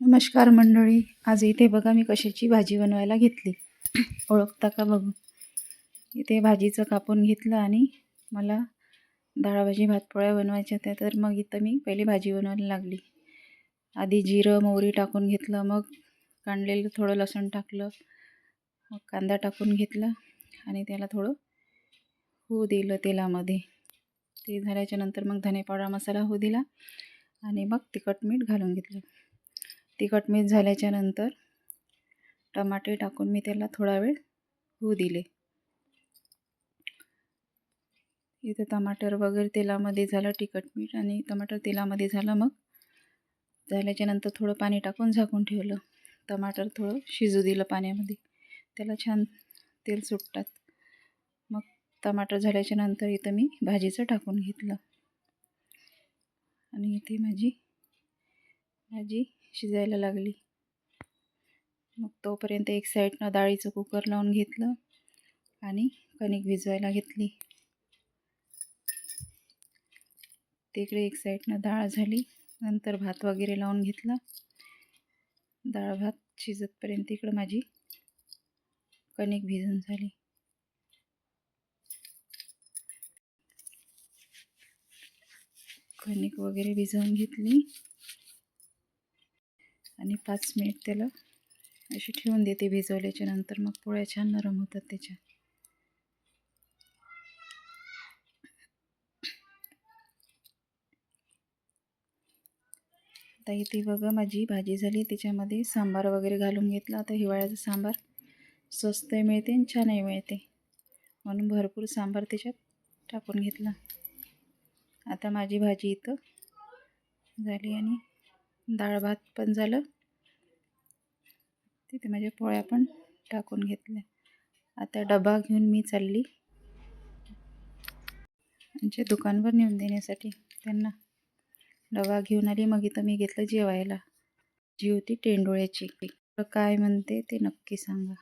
नमस्कार मंडळी आज इथे बघा मी कशाची भाजी बनवायला घेतली. ओळखता का बघू? इथे भाजीचं कापून घेतलं आणि मला डाळ भाजी भातपोळ्या बनवायच्या त्या तर मग इथं मी पहिले भाजी बनवायला लागली. आधी जिरं मोहरी टाकून घेतलं मग कांडलेलं थोडं लसूण टाकलं मग कांदा टाकून घेतला आणि त्याला थोडं होऊ दिलं तेलामध्ये. ते झाल्याच्यानंतर मग धने पावडा मसाला होऊ दिला आणि मग तिखट मीठ घालून घेतलं. तिखट मीठ झाल्याच्यानंतर टमाटे टाकून मी त्याला थोडा वेळ होऊ दिले. इथं टमाटर वगैरे तेलामध्ये झालं तिखट मीठ आणि टमाटर तेलामध्ये झालं मग झाल्याच्यानंतर थोडं पाणी टाकून झाकून ठेवलं. टमाटर थोडं शिजू दिलं पाण्यामध्ये. त्याला छान तेल सुटतात. मग टमाटर झाल्याच्यानंतर इथं मी भाजीचं टाकून घेतलं. आणि इथे माझी भाजी शिजायला लागली. मग तोपर्यंत एक साईडनं डाळीचं कुकर लावून घेतलं आणि कणिक भिजवायला घेतली. तिकडे एक साईडनं डाळ झाली. नंतर भात वगैरे लावून घेतला. डाळ भात शिजतपर्यंत इकडं माझी कणिक भिजून झाली. कणिक वगैरे भिजवून घेतली. आणि पाच मिनिट त्याला अशी ठेवून देते भिजवल्याच्या नंतर. मग पोळ्या छान नरम होतात त्याच्या. आता इथे बघा माझी भाजी झाली. त्याच्यामध्ये सांबार वगैरे घालून घेतला. आता हिवाळ्याचा सांबार स्वस्तही मिळते आणि छानही मिळते. म्हणून भरपूर सांबार त्याच्यात टाकून घेतला. आता माझी भाजी इथं झाली आणि डाळ भात पण झालं. तिथे माझ्या पोळ्या पण टाकून घेतल्या. आता डबा घेऊन मी चालली. म्हणजे दुकानवर नेऊन देण्यासाठी त्यांना डबा घेऊन आली. मग इथं मी घेतलं जेवायला. जी होती टेंडोळ्याची. काय म्हणते ते नक्की सांगा.